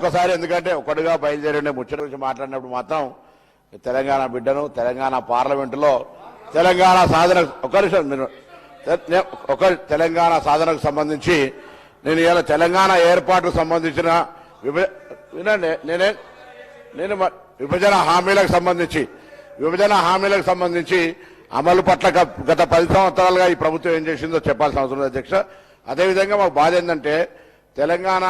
ఒక్కసారి ఎందుకంటే ఒకటిగా బయలుదేరి ముచ్చట గురించి మాట్లాడినప్పుడు మాత్రం తెలంగాణ బిడ్డను తెలంగాణ పార్లమెంటులో తెలంగాణ సాధన ఒక ఒక తెలంగాణ సాధనకు సంబంధించి నేను ఇలా తెలంగాణ ఏర్పాటుకు సంబంధించిన విభ వినండి నేనే నేను విభజన హామీలకు సంబంధించి విభజన హామీలకు సంబంధించి అమలు పట్ల గత పది సంవత్సరాలుగా ఈ ప్రభుత్వం ఏం చేసిందో చెప్పాల్సిన అవసరం లేదు అధ్యక్ష. అదేవిధంగా మాకు బాధ ఏంటంటే తెలంగాణ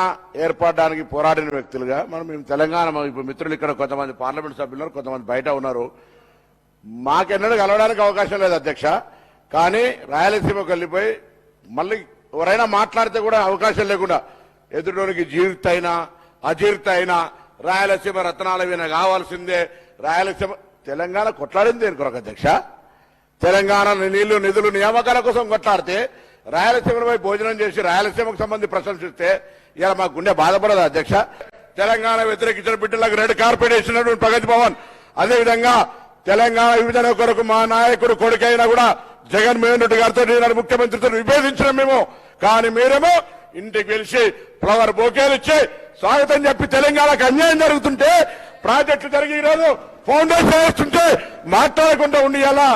ఏర్పడడానికి పోరాడిన వ్యక్తులుగా మనం మేము తెలంగాణ ఇప్పుడు మిత్రులు ఇక్కడ కొంతమంది పార్లమెంట్ సభ్యులు కొంతమంది బయట ఉన్నారు. మాకెన్నడూ కలవడానికి అవకాశం లేదు అధ్యక్ష. కానీ రాయలసీమకు వెళ్ళిపోయి మళ్ళీ ఎవరైనా మాట్లాడితే కూడా అవకాశం లేకుండా ఎదుటిలోనికి జీవిత అయినా అజీర్త అయినా రాయలసీమ రత్నాల వీణ కావాల్సిందే. రాయలసీమ తెలంగాణ కొట్లాడింది దేని కొరకు అధ్యక్ష? తెలంగాణ నీళ్ళు నిధులు నియామకాల కోసం కొట్లాడితే రాయలసీమపై భోజనం చేసి రాయలసీమకు సంబంధించి ప్రశంసిస్తే ఇలా మా గుండె బాధపడదు అధ్యక్ష. తెలంగాణ వ్యతిరేకించిన బిడ్డలకు రెడ్ కార్పెట్ వేసినటువంటి ప్రగతి భవన్. అదేవిధంగా తెలంగాణ విభజన కొరకు మా నాయకుడు కొడుకైనా కూడా జగన్మోహన్ రెడ్డి గారితో నేను ముఖ్యమంత్రితో విభేదించిన మేము. కానీ మీరేమో ఇంటికి పిలిచి ఫ్లవర్ బొకేలు ఇచ్చి స్వాగతం చెప్పి తెలంగాణకు అన్యాయం జరుగుతుంటే ప్రాజెక్టు జరిగి ఈరోజు ఫౌండేషన్ వేస్తుంటే మాట్లాడకుండా ఉండి ఎలా?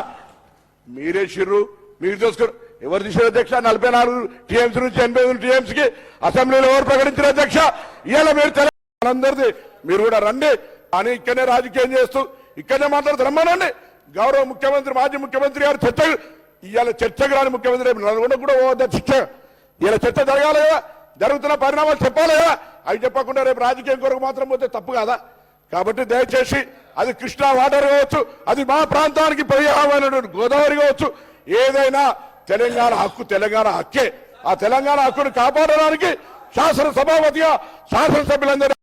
మీరే చిర్రు మీరు చూసుకోరు. ఎవరు తీసిన అధ్యక్ష? నలభై నాలుగు టీఎంసీ నుంచి ఎనభై ఐదు టీఎంసీకి అసెంబ్లీలో ఎవరు ప్రకటించిన అధ్యక్ష? ఇలా మీరు తెలంగాణ మీరు కూడా రండి. అని ఇక్కడనే రాజకీయం చేస్తూ ఇక్కడనే మాట్లాడుతూ రమ్మనండి. గౌరవ ముఖ్యమంత్రి మాజీ ముఖ్యమంత్రి గారు చర్చ ఇవాళ చర్చకు రాని ముఖ్యమంత్రి నల్గొండ కూడా పోవద్దా చర్చ ఇలా చర్చ జరగాలి కదా. జరుగుతున్న పరిణామాలు చెప్పాలి కదా. అవి చెప్పకుండా రేపు రాజకీయం కొరకు మాత్రం పోతే తప్పు కాదా? కాబట్టి దయచేసి అది కృష్ణా వాటర్ కావచ్చు అది మా ప్రాంతానికి పర్యావరణమైనటువంటి గోదావరి కావచ్చు ఏదైనా తెలంగాణ హక్కు తెలంగాణ హక్కే. ఆ తెలంగాణ హక్కును కాపాడడానికి శాసనసభాపతిగా శాసనసభ్యులందరూ